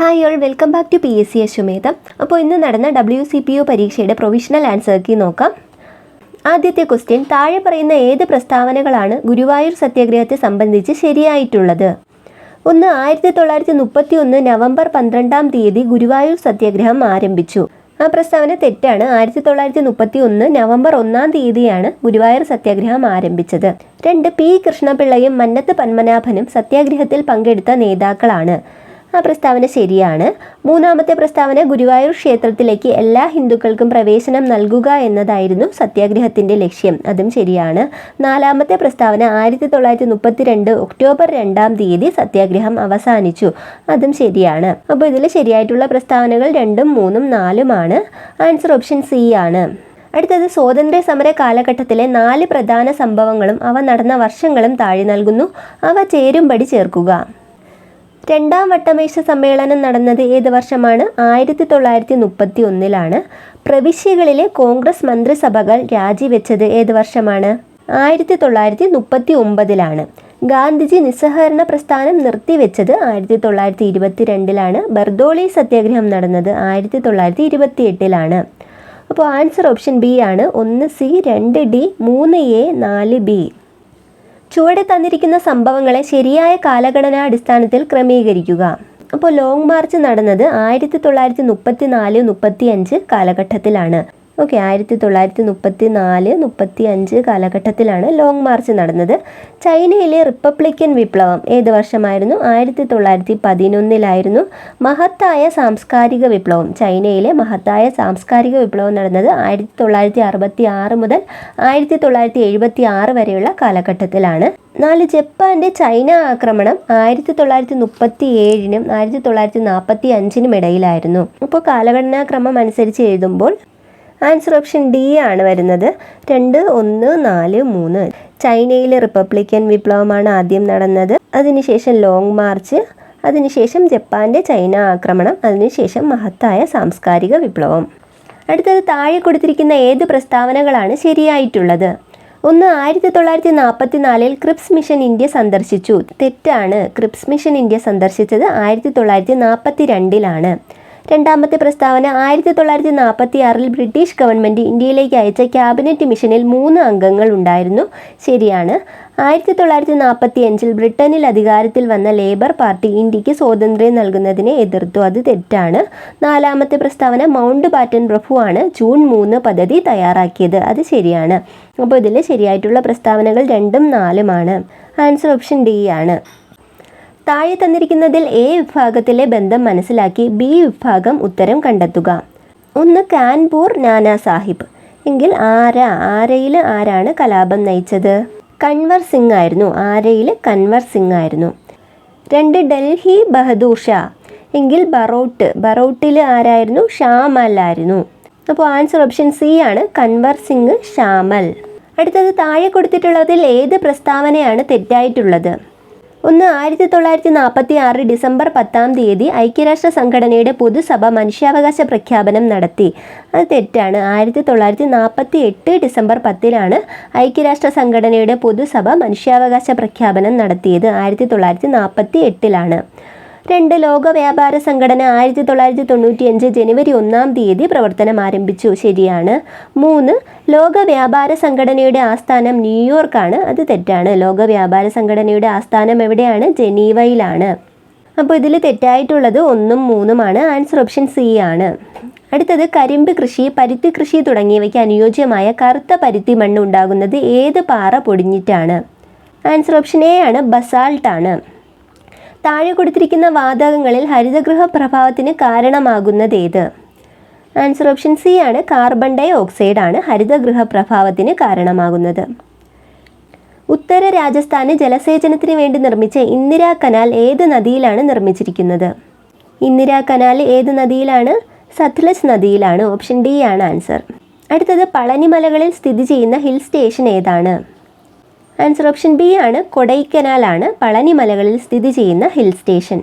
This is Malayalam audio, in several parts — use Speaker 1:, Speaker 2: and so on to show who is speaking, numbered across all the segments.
Speaker 1: Hi all welcome back to P S C Ashwamedham അപ്പോൾ ഇന്ന് നടന്ന ഡബ്ല്യു സി പി ഒ പരീക്ഷയുടെ പ്രൊവിഷണൽ ആൻസർ കീ നോക്കാം. ആദ്യത്തെ ക്വസ്റ്റ്യൻ താഴെ പറയുന്ന ഏത് പ്രസ്താവനകളാണ് ഗുരുവായൂർ സത്യാഗ്രഹത്തെ സംബന്ധിച്ച് ശരിയായിട്ടുള്ളത്? ഒന്ന് ആയിരത്തി തൊള്ളായിരത്തി മുപ്പത്തി ഒന്ന് നവംബർ പന്ത്രണ്ടാം തീയതി ഗുരുവായൂർ സത്യാഗ്രഹം ആരംഭിച്ചു. ആ പ്രസ്താവന തെറ്റാണ്. ആയിരത്തി തൊള്ളായിരത്തി മുപ്പത്തി ഒന്ന് നവംബർ ഒന്നാം തീയതിയാണ് ഗുരുവായൂർ സത്യാഗ്രഹം ആരംഭിച്ചത്. രണ്ട് പി കൃഷ്ണപിള്ളയും മന്നത്ത് പത്മനാഭനും സത്യാഗ്രഹത്തിൽ പങ്കെടുത്ത നേതാക്കളാണ്. ആ പ്രസ്താവന ശരിയാണ്. മൂന്നാമത്തെ പ്രസ്താവന ഗുരുവായൂർ ക്ഷേത്രത്തിലേക്ക് എല്ലാ ഹിന്ദുക്കൾക്കും പ്രവേശനം നൽകുക എന്നതായിരുന്നു സത്യാഗ്രഹത്തിന്റെ ലക്ഷ്യം. അതും ശരിയാണ്. നാലാമത്തെ പ്രസ്താവന ആയിരത്തി തൊള്ളായിരത്തി മുപ്പത്തിരണ്ട് ഒക്ടോബർ രണ്ടാം തീയതി സത്യാഗ്രഹം അവസാനിച്ചു. അതും ശരിയാണ്. അപ്പോൾ ഇതിൽ ശരിയായിട്ടുള്ള പ്രസ്താവനകൾ രണ്ടും മൂന്നും നാലുമാണ്. ആൻസർ ഓപ്ഷൻ സി ആണ്. അടുത്തത് സ്വാതന്ത്ര്യ സമര കാലഘട്ടത്തിലെ നാല് പ്രധാന സംഭവങ്ങളും അവ നടന്ന വർഷങ്ങളും താഴെ നൽകുന്നു. അവ ചേരുംപടി ചേർക്കുക. രണ്ടാം വട്ടമേശ സമ്മേളനം നടന്നത് ഏത് വർഷമാണ്? ആയിരത്തി തൊള്ളായിരത്തി മുപ്പത്തി ഒന്നിലാണ് പ്രവിശ്യകളിലെ കോൺഗ്രസ് മന്ത്രിസഭകൾ രാജിവെച്ചത് ഏത് വർഷമാണ്? ആയിരത്തി തൊള്ളായിരത്തി മുപ്പത്തി ഒമ്പതിലാണ് ഗാന്ധിജി നിസ്സഹകരണ പ്രസ്ഥാനം നിർത്തിവെച്ചത് ആയിരത്തി തൊള്ളായിരത്തി ഇരുപത്തി രണ്ടിലാണ് ബർദോളി സത്യാഗ്രഹം നടന്നത് ആയിരത്തി തൊള്ളായിരത്തി ഇരുപത്തി എട്ടിലാണ് അപ്പോൾ ആൻസർ ഓപ്ഷൻ ബി ആണ്. ഒന്ന് സി രണ്ട് ഡി മൂന്ന് എ നാല് ബി. ചുവടെ തന്നിരിക്കുന്ന സംഭവങ്ങളെ ശരിയായ കാലഘടനാടിസ്ഥാനത്തിൽ ക്രമീകരിക്കുക. അപ്പോൾ ലോങ് മാർച്ച് നടന്നത് ആയിരത്തി തൊള്ളായിരത്തി മുപ്പത്തി നാല് മുപ്പത്തി അഞ്ച് കാലഘട്ടത്തിലാണ്. ഓക്കെ ആയിരത്തി തൊള്ളായിരത്തി മുപ്പത്തി നാല് മുപ്പത്തി അഞ്ച് കാലഘട്ടത്തിലാണ് ലോങ് മാർച്ച് നടന്നത്. ചൈനയിലെ റിപ്പബ്ലിക്കൻ വിപ്ലവം ഏത് വർഷമായിരുന്നു? ആയിരത്തി തൊള്ളായിരത്തി പതിനൊന്നിലായിരുന്നു മഹത്തായ സാംസ്കാരിക വിപ്ലവം. ചൈനയിലെ മഹത്തായ സാംസ്കാരിക വിപ്ലവം നടന്നത് ആയിരത്തി തൊള്ളായിരത്തി അറുപത്തി ആറ് മുതൽ ആയിരത്തി തൊള്ളായിരത്തി എഴുപത്തി ആറ് വരെയുള്ള കാലഘട്ടത്തിലാണ്. നാല് ജപ്പാന്റെ ചൈന ആക്രമണം ആയിരത്തി തൊള്ളായിരത്തി മുപ്പത്തി ഏഴിനും ആയിരത്തി തൊള്ളായിരത്തി നാൽപ്പത്തി അഞ്ചിനും ഇടയിലായിരുന്നു. ഇപ്പോൾ കാലഘടനാക്രമം അനുസരിച്ച് എഴുതുമ്പോൾ ആൻസർ ഓപ്ഷൻ ഡി ആണ് വരുന്നത്. രണ്ട് ഒന്ന് നാല് മൂന്ന്. ചൈനയിലെ റിപ്പബ്ലിക്കൻ വിപ്ലവമാണ് ആദ്യം നടന്നത്. അതിനുശേഷം ലോങ് മാർച്ച് അതിനുശേഷം ജപ്പാന്റെ ചൈന ആക്രമണം അതിനുശേഷം മഹത്തായ സാംസ്കാരിക വിപ്ലവം. അടുത്തത് താഴെ കൊടുത്തിരിക്കുന്ന ഏത് പ്രസ്താവനകളാണ് ശരിയായിട്ടുള്ളത്? ഒന്ന് ആയിരത്തി തൊള്ളായിരത്തി നാൽപ്പത്തി നാലിൽ ക്രിപ്സ് മിഷൻ ഇന്ത്യ സന്ദർശിച്ചു. തെറ്റാണ്. ക്രിപ്സ് മിഷൻ ഇന്ത്യ സന്ദർശിച്ചത് ആയിരത്തി തൊള്ളായിരത്തി നാൽപ്പത്തി രണ്ടിലാണ് രണ്ടാമത്തെ പ്രസ്താവന ആയിരത്തി തൊള്ളായിരത്തി നാൽപ്പത്തി ആറിൽ ബ്രിട്ടീഷ് ഗവൺമെന്റ് ഇന്ത്യയിലേക്ക് അയച്ച ക്യാബിനറ്റ് മിഷനിൽ മൂന്ന് അംഗങ്ങൾ ഉണ്ടായിരുന്നു. ശരിയാണ്. ആയിരത്തി തൊള്ളായിരത്തി നാൽപ്പത്തി അഞ്ചിൽ ബ്രിട്ടനിൽ അധികാരത്തിൽ വന്ന ലേബർ പാർട്ടി ഇന്ത്യയ്ക്ക് സ്വാതന്ത്ര്യം നൽകുന്നതിനെ എതിർത്തു. അത് തെറ്റാണ്. നാലാമത്തെ പ്രസ്താവന മൗണ്ട് ബാറ്റൻ പ്രഭുവാണ് ജൂൺ മൂന്ന് പദ്ധതി തയ്യാറാക്കിയത്. അത് ശരിയാണ്. അപ്പോൾ ഇതിൽ ശരിയായിട്ടുള്ള പ്രസ്താവനകൾ രണ്ടും നാലുമാണ് ആൻസർ ഓപ്ഷൻ ഡി ആണ്. താഴെ തന്നിരിക്കുന്നതിൽ എ വിഭാഗത്തിലെ ബന്ധം മനസ്സിലാക്കി ബി വിഭാഗം ഉത്തരം കണ്ടെത്തുക. ഒന്ന് കാൻപൂർ നാനാ സാഹിബ്. എങ്കിൽ ആര? ആരയിൽ ആരാണ് കലാപം നയിച്ചത്? കൺവർ സിംഗ് ആയിരുന്നു. ആരയിൽ കൺവർ സിംഗ് ആയിരുന്നു. രണ്ട് ഡൽഹി ബഹദൂർ ഷാ. എങ്കിൽ ബറോട്ട്. ബറോട്ടിൽ ആരായിരുന്നു? ഷാമൽ ആയിരുന്നു. അപ്പോൾ ആൻസർ ഓപ്ഷൻ സി ആണ് കൺവർ സിംഗ് ഷാമൽ. അടുത്തത് താഴെ കൊടുത്തിട്ടുള്ളതിൽ ഏത് പ്രസ്താവനയാണ് തെറ്റായിട്ടുള്ളത്? ഒന്ന് ആയിരത്തി തൊള്ളായിരത്തി നാൽപ്പത്തി ആറ് ഡിസംബർ പത്താം തീയതി ഐക്യരാഷ്ട്ര സംഘടനയുടെ പൊതുസഭ മനുഷ്യാവകാശ പ്രഖ്യാപനം നടത്തി. അത് തെറ്റാണ്. ആയിരത്തി തൊള്ളായിരത്തി നാൽപ്പത്തി എട്ട് ഡിസംബർ പത്തിലാണ് ഐക്യരാഷ്ട്ര സംഘടനയുടെ പൊതുസഭ മനുഷ്യാവകാശ പ്രഖ്യാപനം നടത്തിയത്. ആയിരത്തി തൊള്ളായിരത്തി നാൽപ്പത്തി എട്ടിലാണ് രണ്ട് ലോക വ്യാപാര സംഘടന ആയിരത്തി തൊള്ളായിരത്തി തൊണ്ണൂറ്റിയഞ്ച് ജനുവരി ഒന്നാം തീയതി പ്രവർത്തനം ആരംഭിച്ചു. ശരിയാണ്. മൂന്ന് ലോക വ്യാപാര സംഘടനയുടെ ആസ്ഥാനം ന്യൂയോർക്കാണ്. അത് തെറ്റാണ്. ലോക വ്യാപാര സംഘടനയുടെ ആസ്ഥാനം എവിടെയാണ്? ജനീവയിലാണ്. അപ്പോൾ ഇതിൽ തെറ്റായിട്ടുള്ളത് ഒന്നും മൂന്നുമാണ്. ആൻസർ ഓപ്ഷൻ സി ആണ്. അടുത്തത് കരിമ്പ് കൃഷി പരുത്തി കൃഷി തുടങ്ങിയവയ്ക്ക് അനുയോജ്യമായ കറുത്ത പരുത്തി മണ്ണ് ഉണ്ടാകുന്നത് ഏത് പാറ പൊടിഞ്ഞിട്ടാണ്? ആൻസർ ഓപ്ഷൻ എ ആണ്. ബസാൾട്ടാണ്. താഴെ കൊടുത്തിരിക്കുന്ന വാതകങ്ങളിൽ ഹരിതഗൃഹ പ്രഭാവത്തിന് കാരണമാകുന്നത് ഏത്? ആൻസർ ഓപ്ഷൻ സി ആണ്. കാർബൺ ഡൈ ഓക്സൈഡ് ആണ് ഹരിതഗൃഹ പ്രഭാവത്തിന് കാരണമാകുന്നത്. ഉത്തര രാജസ്ഥാന് ജലസേചനത്തിന് വേണ്ടി നിർമ്മിച്ച ഇന്ദിരാ കനാൽ ഏത് നദിയിലാണ് നിർമ്മിച്ചിരിക്കുന്നത്? ഇന്ദിരാ കനാൽ ഏത് നദിയിലാണ്? സത്ലജ് നദിയിലാണ്. ഓപ്ഷൻ ഡി ആണ് ആൻസർ അടുത്തത് പളനിമലകളിൽ സ്ഥിതി ചെയ്യുന്ന ഹിൽ സ്റ്റേഷൻ ഏതാണ്? ആൻസർ ഓപ്ഷൻ ബി ആണ് കൊടൈക്കനാലാണ് പളനി മലകളിൽ സ്ഥിതി ചെയ്യുന്ന ഹിൽ സ്റ്റേഷൻ.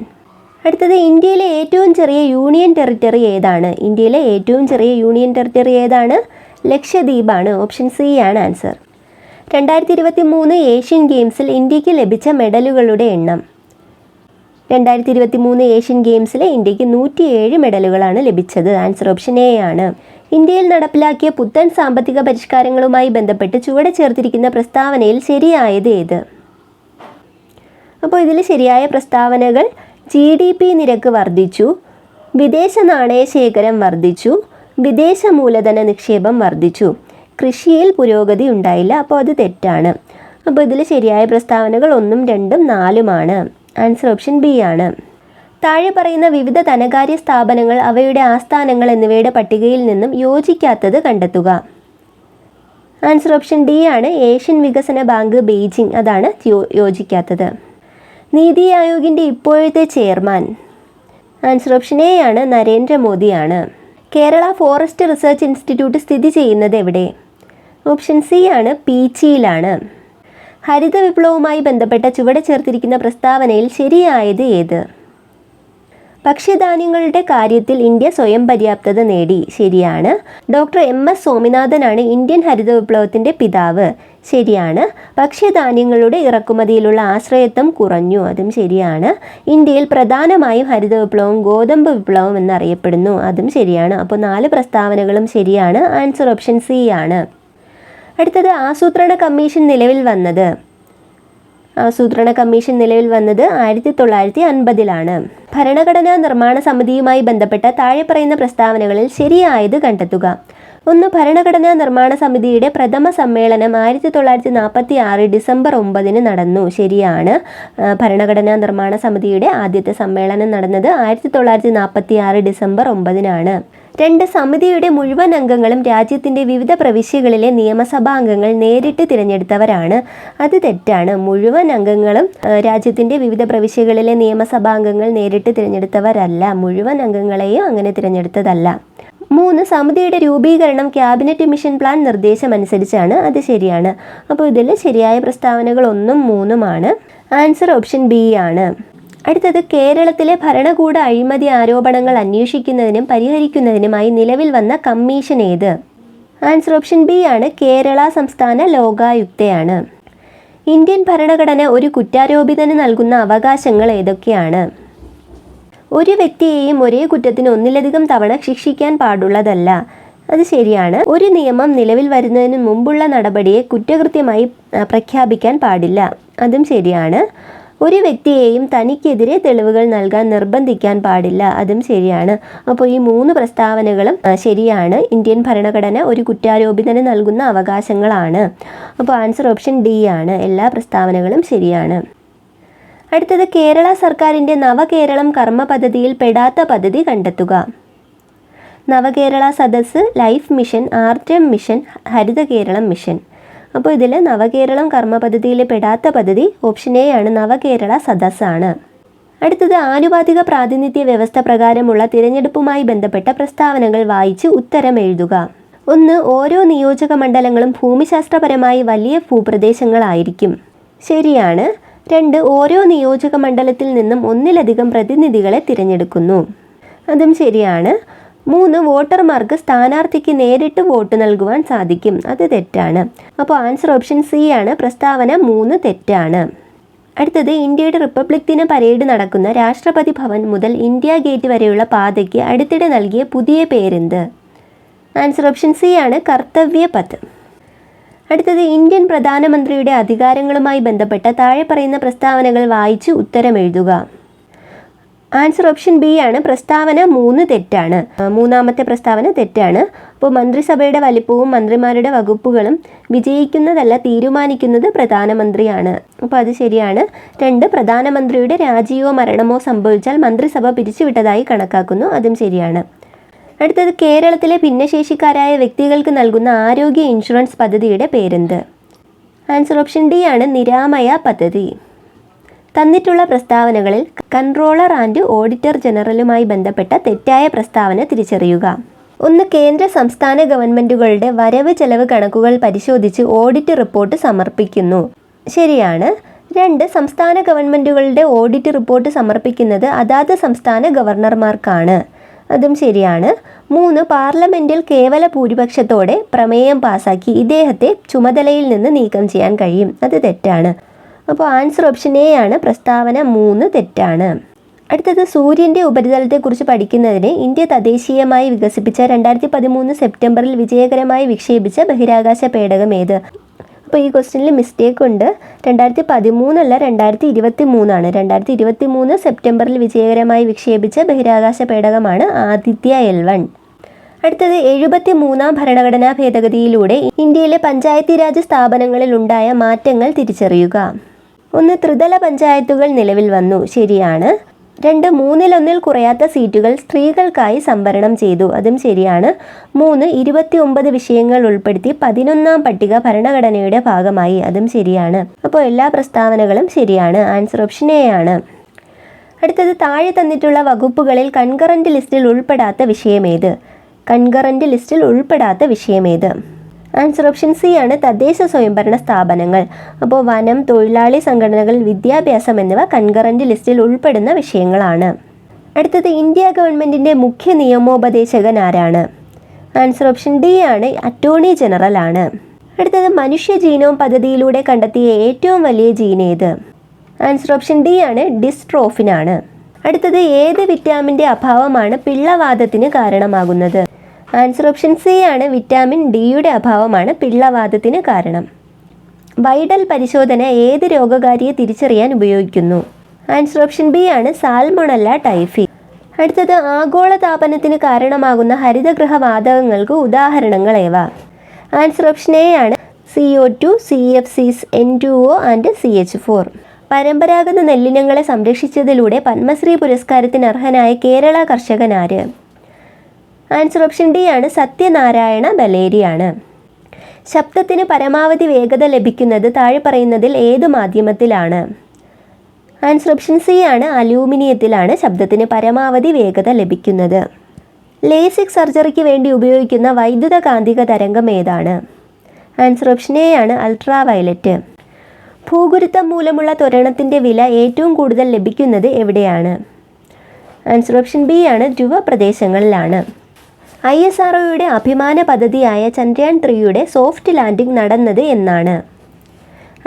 Speaker 1: അടുത്തത് ഇന്ത്യയിലെ ഏറ്റവും ചെറിയ യൂണിയൻ ടെറിറ്ററി ഏതാണ്? ഇന്ത്യയിലെ ഏറ്റവും ചെറിയ യൂണിയൻ ടെറിറ്ററി ഏതാണ്? ലക്ഷദ്വീപാണ്. ഓപ്ഷൻ സി ആണ് ആൻസർ രണ്ടായിരത്തി ഇരുപത്തി മൂന്ന് ഏഷ്യൻ ഗെയിംസിൽ ഇന്ത്യയ്ക്ക് ലഭിച്ച മെഡലുകളുടെ എണ്ണം. രണ്ടായിരത്തി ഇരുപത്തി മൂന്ന് ഏഷ്യൻ ഗെയിംസിൽ ഇന്ത്യയ്ക്ക് നൂറ്റിയേഴ് മെഡലുകളാണ് ലഭിച്ചത്. ആൻസർ ഓപ്ഷൻ എ ആണ്. ഇന്ത്യയിൽ നടപ്പിലാക്കിയ പുത്തൻ സാമ്പത്തിക പരിഷ്കാരങ്ങളുമായി ബന്ധപ്പെട്ട് ചുവടെ ചേർത്തിരിക്കുന്ന പ്രസ്താവനയിൽ ശരിയായത് ഏത്? അപ്പോൾ ഇതിൽ ശരിയായ പ്രസ്താവനകൾ ജി ഡി പി നിരക്ക് വർദ്ധിച്ചു വിദേശ നാണയ ശേഖരം വർദ്ധിച്ചു വിദേശ മൂലധന നിക്ഷേപം വർദ്ധിച്ചു. കൃഷിയിൽ പുരോഗതി ഉണ്ടായില്ല അപ്പോൾ അത് തെറ്റാണ്. അപ്പോൾ ഇതിൽ ശരിയായ പ്രസ്താവനകൾ ഒന്നും രണ്ടും നാലുമാണ്. ആൻസർ ഓപ്ഷൻ ബി ആണ്. താഴെ പറയുന്ന വിവിധ ധനകാര്യ സ്ഥാപനങ്ങൾ അവയുടെ ആസ്ഥാനങ്ങൾ എന്നിവയുടെ പട്ടികയിൽ നിന്നും യോജിക്കാത്തത് കണ്ടെത്തുക. ആൻസർ ഓപ്ഷൻ ഡി ആണ് ഏഷ്യൻ വികസന ബാങ്ക് ബെയ്ജിംഗ്. അതാണ് യോജിക്കാത്തത്. നീതി ആയോഗിന്റെ ഇപ്പോഴത്തെ ചെയർമാൻ. ആൻസർ ഓപ്ഷൻ എ ആണ് നരേന്ദ്രമോദിയാണ് കേരള ഫോറസ്റ്റ് റിസർച്ച് ഇൻസ്റ്റിറ്റ്യൂട്ട് സ്ഥിതി ചെയ്യുന്നത് എവിടെ? ഓപ്ഷൻ സി ആണ് പീച്ചിയിലാണ്. ഹരിത വിപ്ലവവുമായി ബന്ധപ്പെട്ട ചുവടെ ചേർത്തിരിക്കുന്ന പ്രസ്താവനയിൽ ശരിയായത് ഏത്? ഭക്ഷ്യധാന്യങ്ങളുടെ കാര്യത്തിൽ ഇന്ത്യ സ്വയം പര്യാപ്തത നേടി. ശരിയാണ്. ഡോക്ടർ എം എസ് സ്വാമിനാഥനാണ് ഇന്ത്യൻ ഹരിത വിപ്ലവത്തിന്റെ പിതാവ്. ശരിയാണ്. ഭക്ഷ്യധാന്യങ്ങളുടെ ഇറക്കുമതിയിലുള്ള ആശ്രയത്വം കുറഞ്ഞു. അതും ശരിയാണ്. ഇന്ത്യയിൽ പ്രധാനമായും ഹരിത വിപ്ലവം ഗോതമ്പ് വിപ്ലവം എന്നറിയപ്പെടുന്നു. അതും ശരിയാണ്. അപ്പോൾ നാല് പ്രസ്താവനകളും ശരിയാണ്. ആൻസർ ഓപ്ഷൻ സി ആണ്. അടുത്തത് ആസൂത്രണ കമ്മീഷൻ നിലവിൽ വന്നത്. ആസൂത്രണ കമ്മീഷൻ നിലവിൽ വന്നത് ആയിരത്തി തൊള്ളായിരത്തി അൻപതിലാണ് ഭരണഘടനാ നിർമ്മാണ സമിതിയുമായി ബന്ധപ്പെട്ട താഴെ പറയുന്ന പ്രസ്താവനകളിൽ ശരിയായത് കണ്ടെത്തുക. ഒന്ന് ഭരണഘടനാ നിർമ്മാണ സമിതിയുടെ പ്രഥമ സമ്മേളനം ആയിരത്തി തൊള്ളായിരത്തി നാൽപ്പത്തി ആറ് ഡിസംബർ ഒമ്പതിന് നടന്നു. ശരിയാണ്. ഭരണഘടനാ നിർമ്മാണ സമിതിയുടെ ആദ്യത്തെ സമ്മേളനം നടന്നത് ആയിരത്തി തൊള്ളായിരത്തി നാൽപ്പത്തി ആറ് ഡിസംബർ ഒമ്പതിനാണ്. രണ്ട് സമിതിയുടെ മുഴുവൻ അംഗങ്ങളും രാജ്യത്തിന്റെ വിവിധ പ്രവിശ്യകളിലെ നിയമസഭാ അംഗങ്ങൾ നേരിട്ട് തിരഞ്ഞെടുത്തവരാണ്. അത് തെറ്റാണ്. മുഴുവൻ അംഗങ്ങളും രാജ്യത്തിന്റെ വിവിധ പ്രവിശ്യകളിലെ നിയമസഭാ അംഗങ്ങൾ നേരിട്ട് തിരഞ്ഞെടുത്തവരല്ല. മുഴുവൻ അംഗങ്ങളെയും അങ്ങനെ തിരഞ്ഞെടുത്തതല്ല. മൂന്ന് സമിതിയുടെ രൂപീകരണം ക്യാബിനറ്റ് മിഷൻ പ്ലാൻ നിർദ്ദേശം അനുസരിച്ചാണ് അത് ശരിയാണ്. അപ്പോൾ ഇതിൽ ശരിയായ പ്രസ്താവനകൾ ഒന്നും മൂന്നുമാണ്. ആൻസർ ഓപ്ഷൻ ബി ആണ്. അടുത്തത് കേരളത്തിലെ ഭരണകൂട അഴിമതി ആരോപണങ്ങൾ അന്വേഷിക്കുന്നതിനും പരിഹരിക്കുന്നതിനുമായി നിലവിൽ വന്ന കമ്മീഷൻ ഏത്? ആൻസർ ഓപ്ഷൻ ബി ആണ് കേരള സംസ്ഥാന ലോകായുക്തയാണ്. ഇന്ത്യൻ ഭരണഘടന ഒരു കുറ്റാരോപിതന് നൽകുന്ന അവകാശങ്ങൾ ഏതൊക്കെയാണ്? ഒരു വ്യക്തിയെയും ഒരേ കുറ്റത്തിന് ഒന്നിലധികം തവണ ശിക്ഷിക്കാൻ പാടുള്ളതല്ല. അത് ശരിയാണ്. ഒരു നിയമം നിലവിൽ വരുന്നതിന് മുമ്പുള്ള നടപടിയെ കുറ്റകൃത്യമായി പ്രഖ്യാപിക്കാൻ പാടില്ല. അതും ശരിയാണ്. ഒരു വ്യക്തിയെയും തനിക്കെതിരെ തെളിവുകൾ നൽകാൻ നിർബന്ധിക്കാൻ പാടില്ല. അതും ശരിയാണ്. അപ്പോൾ ഈ മൂന്ന് പ്രസ്താവനകളും ശരിയാണ്. ഇന്ത്യൻ ഭരണഘടന ഒരു കുറ്റാരോപിതന് നൽകുന്ന അവകാശങ്ങളാണ്. അപ്പോൾ ആൻസർ ഓപ്ഷൻ ഡി ആണ്. എല്ലാ പ്രസ്താവനകളും ശരിയാണ്. അടുത്തത് കേരള സർക്കാരിന്റെ നവകേരളം കർമ്മ പദ്ധതിയിൽ പെടാത്ത പദ്ധതി കണ്ടെത്തുക. നവകേരള സദസ്സ് ലൈഫ് മിഷൻ ആർജം മിഷൻ ഹരിത കേരളം മിഷൻ. അപ്പോൾ ഇതിൽ നവകേരളം കർമ്മ പദ്ധതിയിൽ പെടാത്ത പദ്ധതി ഓപ്ഷൻ എ ആണ് നവകേരള സദസ്സാണ്. അടുത്തത് ആനുപാതിക പ്രാതിനിധ്യ വ്യവസ്ഥ പ്രകാരമുള്ള തിരഞ്ഞെടുപ്പുമായി ബന്ധപ്പെട്ട പ്രസ്താവനകൾ വായിച്ച് ഉത്തരം എഴുതുക. ഒന്ന് ഓരോ നിയോജക മണ്ഡലങ്ങളും ഭൂമിശാസ്ത്രപരമായി വലിയ ഭൂപ്രദേശങ്ങളായിരിക്കും. ശരിയാണ്. രണ്ട് ഓരോ നിയോജക മണ്ഡലത്തിൽ നിന്നും ഒന്നിലധികം പ്രതിനിധികളെ തിരഞ്ഞെടുക്കുന്നു. അതും ശരിയാണ്. മൂന്ന് വോട്ടർമാർക്ക് സ്ഥാനാർത്ഥിക്ക് നേരിട്ട് വോട്ട് നൽകുവാൻ സാധിക്കും. അത് തെറ്റാണ്. അപ്പോൾ ആൻസർ ഓപ്ഷൻ സി ആണ്. പ്രസ്താവന മൂന്ന് തെറ്റാണ്. അടുത്തത് ഇന്ത്യയുടെ റിപ്പബ്ലിക് ദിന പരേഡ് നടക്കുന്ന രാഷ്ട്രപതി ഭവൻ മുതൽ ഇന്ത്യ ഗേറ്റ് വരെയുള്ള പാതയ്ക്ക് അടുത്തിടെ നൽകിയ പുതിയ പേരെന്ത്? ആൻസർ ഓപ്ഷൻ സി ആണ്. കർത്തവ്യ പത്ത് അടുത്തത് ഇന്ത്യൻ പ്രധാനമന്ത്രിയുടെ അധികാരങ്ങളുമായി ബന്ധപ്പെട്ട താഴെ പറയുന്ന പ്രസ്താവനകൾ വായിച്ച് ഉത്തരം എഴുതുക ആൻസർ ഓപ്ഷൻ ബി ആണ്. പ്രസ്താവന മൂന്ന് തെറ്റാണ്. മൂന്നാമത്തെ പ്രസ്താവന തെറ്റാണ്. അപ്പോൾ മന്ത്രിസഭയുടെ വലിപ്പവും മന്ത്രിമാരുടെ വകുപ്പുകളും വിജയിക്കുന്നതല്ല തീരുമാനിക്കുന്നത് പ്രധാനമന്ത്രിയാണ്. അപ്പോൾ അത് ശരിയാണ്. രണ്ട് പ്രധാനമന്ത്രിയുടെ രാജിയോ മരണമോ സംഭവിച്ചാൽ മന്ത്രിസഭ പിരിച്ചുവിട്ടതായി കണക്കാക്കുന്നു. അതും ശരിയാണ്. അടുത്തത് കേരളത്തിലെ ഭിന്നശേഷിക്കാരായ വ്യക്തികൾക്ക് നൽകുന്ന ആരോഗ്യ ഇൻഷുറൻസ് പദ്ധതിയുടെ പേരെന്ത്? ആൻസർ ഓപ്ഷൻ ഡി ആണ്. നിരാമയ പദ്ധതി. തന്നിട്ടുള്ള പ്രസ്താവനകളിൽ കൺട്രോളർ ആൻഡ് ഓഡിറ്റർ ജനറലുമായി ബന്ധപ്പെട്ട തെറ്റായ പ്രസ്താവന തിരിച്ചറിയുക. ഒന്ന് കേന്ദ്ര സംസ്ഥാന ഗവൺമെന്റുകളുടെ വരവ് ചെലവ് കണക്കുകൾ പരിശോധിച്ച് ഓഡിറ്റ് റിപ്പോർട്ട് സമർപ്പിക്കുന്നു. ശരിയാണ്. രണ്ട് സംസ്ഥാന ഗവൺമെന്റുകളുടെ ഓഡിറ്റ് റിപ്പോർട്ട് സമർപ്പിക്കുന്നത് അതാത് സംസ്ഥാന ഗവർണർമാർക്കാണ്. അതും ശരിയാണ്. മൂന്ന് പാർലമെന്റിൽ കേവല ഭൂരിപക്ഷത്തോടെ പ്രമേയം പാസാക്കി ഇദ്ദേഹത്തെ ചുമതലയിൽ നിന്ന് നീക്കം ചെയ്യാൻ കഴിയും. അത് തെറ്റാണ്. അപ്പോൾ ആൻസർ ഓപ്ഷൻ എ ആണ്. പ്രസ്താവന മൂന്ന് തെറ്റാണ്. അടുത്തത് സൂര്യന്റെ ഉപരിതലത്തെക്കുറിച്ച് പഠിക്കുന്നതിന് ഇന്ത്യ തദ്ദേശീയമായി വികസിപ്പിച്ച രണ്ടായിരത്തി പതിമൂന്ന് സെപ്റ്റംബറിൽ വിജയകരമായി വിക്ഷേപിച്ച ബഹിരാകാശ പേടകം ഏത്? അപ്പോൾ ഈ ക്വസ്റ്റ്യനിൽ മിസ്റ്റേക്ക് ഉണ്ട്. രണ്ടായിരത്തി പതിമൂന്നല്ല രണ്ടായിരത്തി ഇരുപത്തി മൂന്നാണ് രണ്ടായിരത്തി ഇരുപത്തി മൂന്ന് സെപ്റ്റംബറിൽ വിജയകരമായി വിക്ഷേപിച്ച ബഹിരാകാശ പേടകമാണ് ആദിത്യ എൽ വൺ. അടുത്തത് എഴുപത്തി മൂന്നാം ഭരണഘടനാ ഭേദഗതിയിലൂടെ ഇന്ത്യയിലെ പഞ്ചായത്തി രാജ് സ്ഥാപനങ്ങളിലുണ്ടായ മാറ്റങ്ങൾ തിരിച്ചറിയുക. ഒന്ന് ത്രിതല പഞ്ചായത്തുകൾ നിലവിൽ വന്നു. ശരിയാണ്. രണ്ട് മൂന്നിലൊന്നിൽ കുറയാത്ത സീറ്റുകൾ സ്ത്രീകൾക്കായി സംവരണം ചെയ്തു. അതും ശരിയാണ്. മൂന്ന് ഇരുപത്തി ഒമ്പത് വിഷയങ്ങൾ ഉൾപ്പെടുത്തി പതിനൊന്നാം പട്ടിക ഭരണഘടനയുടെ ഭാഗമായി. അതും ശരിയാണ്. അപ്പോൾ എല്ലാ പ്രസ്താവനകളും ശരിയാണ്. ആൻസർ ഓപ്ഷൻ എ ആണ്. അടുത്തത് താഴെ തന്നിട്ടുള്ള വകുപ്പുകളിൽ കൺകറന്റ് ലിസ്റ്റിൽ ഉൾപ്പെടാത്ത വിഷയമേത് കൺകറന്റ് ലിസ്റ്റിൽ ഉൾപ്പെടാത്ത വിഷയമേത് ആൻസർ ഓപ്ഷൻ സി ആണ് തദ്ദേശ സ്വയംഭരണ സ്ഥാപനങ്ങൾ. അപ്പോൾ വനം തൊഴിലാളി സംഘടനകൾ വിദ്യാഭ്യാസം എന്നിവ കൺകറന്റ് ലിസ്റ്റിൽ ഉൾപ്പെടുന്ന വിഷയങ്ങളാണ്. അടുത്തത് ഇന്ത്യ ഗവൺമെന്റിന്റെ മുഖ്യ നിയമോപദേശകൻ ആരാണ്? ആൻസർ ഓപ്ഷൻ ഡി ആണ് അറ്റോർണി ജനറൽ ആണ്. അടുത്തത് മനുഷ്യ ജീനോം പദ്ധതിയിലൂടെ കണ്ടെത്തിയ ഏറ്റവും വലിയ ജീൻ ഏത്? ആൻസർ ഓപ്ഷൻ ഡി ആണ് ഡിസ്ട്രോഫിനാണ് അടുത്തത് ഏത് വിറ്റാമിന്റെ അഭാവമാണ് പിള്ളവാദത്തിന് കാരണമാകുന്നത്? ആൻസർ ഓപ്ഷൻ സി ആണ് വിറ്റാമിൻ ഡിയുടെ അഭാവമാണ് പിള്ളവാദത്തിന് കാരണം. വൈഡൽ പരിശോധന ഏത് രോഗകാരിയെ തിരിച്ചറിയാൻ ഉപയോഗിക്കുന്നു? ആൻസർ ഓപ്ഷൻ ബി ആണ് സാൽമൊണല്ല ടൈഫി അടുത്തത് ആഗോളതാപനത്തിന് കാരണമാകുന്ന ഹരിതഗൃഹ വാതകങ്ങൾക്ക് ഉദാഹരണങ്ങൾ ഏവ? ആൻസർ ഓപ്ഷൻ എ ആണ് C O two C F Cs N two O and C H four പരമ്പരാഗത നെല്ലിനങ്ങളെ സംരക്ഷിച്ചതിലൂടെ പത്മശ്രീ പുരസ്കാരത്തിന് അർഹനായ കേരള കർഷകൻ ആര്? ആൻസർ ഓപ്ഷൻ ഡി ആണ് സത്യനാരായണ ബലേരിയാണ്. ശബ്ദത്തിന് പരമാവധി വേഗത ലഭിക്കുന്നത് താഴെ പറയുന്നതിൽ ഏത് മാധ്യമത്തിലാണ്? ആൻസർ ഓപ്ഷൻ സി ആണ് അലൂമിനിയത്തിലാണ് ശബ്ദത്തിന് പരമാവധി വേഗത ലഭിക്കുന്നത്. ലേസിക് സർജറിക്ക് വേണ്ടി ഉപയോഗിക്കുന്ന വൈദ്യുത കാന്തിക തരംഗം ഏതാണ്? ആൻസർ ഓപ്ഷൻ എ ആണ് അൾട്രാ വയലറ്റ് ഭൂഗുരുത്വം മൂലമുള്ള ത്വരണത്തിന്റെ വില ഏറ്റവും കൂടുതൽ ലഭിക്കുന്നത് എവിടെയാണ്? ആൻസർ ഓപ്ഷൻ ബി ആണ് ധ്രുവ പ്രദേശങ്ങളിലാണ് ഐ എസ് ആർ അഭിമാന പദ്ധതിയായ ചന്ദ്രയാൻ ത്രീയുടെ സോഫ്റ്റ് ലാൻഡിംഗ് നടന്നത് എന്നാണ്.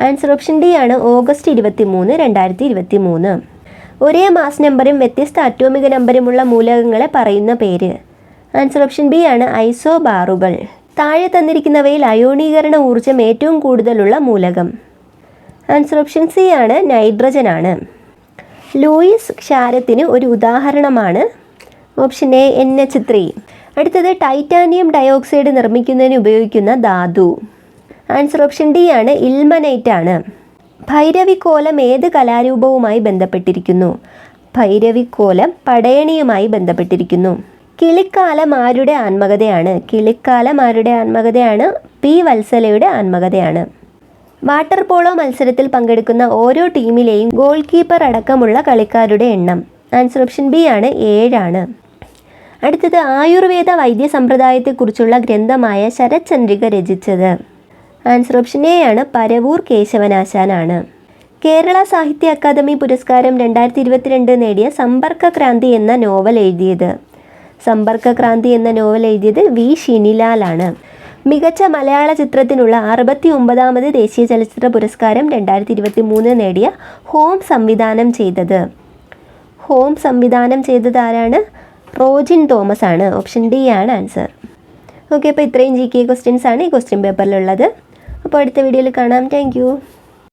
Speaker 1: ആൻസർ ഓപ്ഷൻ ഡി ആണ് ഓഗസ്റ്റ് ഇരുപത്തി മൂന്ന് രണ്ടായിരത്തി ഇരുപത്തി മൂന്ന് ഒരേ മാസ് നമ്പറും വ്യത്യസ്ത അറ്റോമിക നമ്പറുമുള്ള മൂലകങ്ങളെ പറയുന്ന പേര്. ആൻസർ ഓപ്ഷൻ ബി ആണ് ഐസോ ബാറുകൾ താഴെ തന്നിരിക്കുന്നവയിൽ അയോണീകരണ ഊർജം ഏറ്റവും കൂടുതലുള്ള മൂലകം. ആൻസർ ഓപ്ഷൻ സി ആണ് നൈട്രജൻ ആണ്. ലൂയിസ് ക്ഷാരത്തിന് ഒരു ഉദാഹരണമാണ്. Option A N H three. അടുത്തത് ടൈറ്റാനിയം ഡയോക്സൈഡ് നിർമ്മിക്കുന്നതിന് ഉപയോഗിക്കുന്ന ധാതു. ആൻസർ ഓപ്ഷൻ ഡി ആണ് ഇൽമനൈറ്റ് ആണ്. ഭൈരവിക്കോലം ഏത് കലാരൂപവുമായി ബന്ധപ്പെട്ടിരിക്കുന്നു? ഭൈരവിക്കോലം പടയണിയുമായി ബന്ധപ്പെട്ടിരിക്കുന്നു. കിളിക്കാലം ആരുടെ ആത്മകഥയാണ്? കിളിക്കാലം ആരുടെ ആത്മകഥയാണ്? പി വത്സലയുടെ ആത്മകഥയാണ്. വാട്ടർ പോളോ മത്സരത്തിൽ പങ്കെടുക്കുന്ന ഓരോ ടീമിലെയും ഗോൾ കീപ്പർ അടക്കമുള്ള കളിക്കാരുടെ എണ്ണം. ആൻസർ ഓപ്ഷൻ ബി ആണ് ഏഴാണ്. അടുത്തത് ആയുർവേദ വൈദ്യ സമ്പ്രദായത്തെക്കുറിച്ചുള്ള ഗ്രന്ഥമായ ശരചന്ദ്രിക രചിച്ചത്. ആൻസർ ഓപ്ഷൻ എ ആണ് പരവൂർ കേശവനാശാനാണ്. കേരള സാഹിത്യ അക്കാദമി പുരസ്കാരം രണ്ടായിരത്തി ഇരുപത്തിരണ്ട് നേടിയ സമ്പർക്ക ക്രാന്തി എന്ന നോവൽ എഴുതിയത്. സമ്പർക്ക ക്രാന്തി എന്ന നോവൽ എഴുതിയത് വി ഷിനിലാലാണ് മികച്ച മലയാള ചിത്രത്തിനുള്ള അറുപത്തി ഒമ്പതാമത് ദേശീയ ചലച്ചിത്ര പുരസ്കാരം രണ്ടായിരത്തി ഇരുപത്തി മൂന്ന് നേടിയ ഹോം സംവിധാനം ചെയ്തത്. ഹോം സംവിധാനം ചെയ്തത് ആരാണ്? റോജിൻ തോമസ് ആണ്. ഓപ്ഷൻ ഡി ആണ് ആൻസർ. ഓക്കെ അപ്പോൾ ഇത്രയും ജി കെ ക്വസ്റ്റ്യൻസ് ആണ് ഈ ക്വസ്റ്റ്യൻ പേപ്പറിലുള്ളത് അപ്പോൾ അടുത്ത വീഡിയോയിൽ കാണാം. താങ്ക്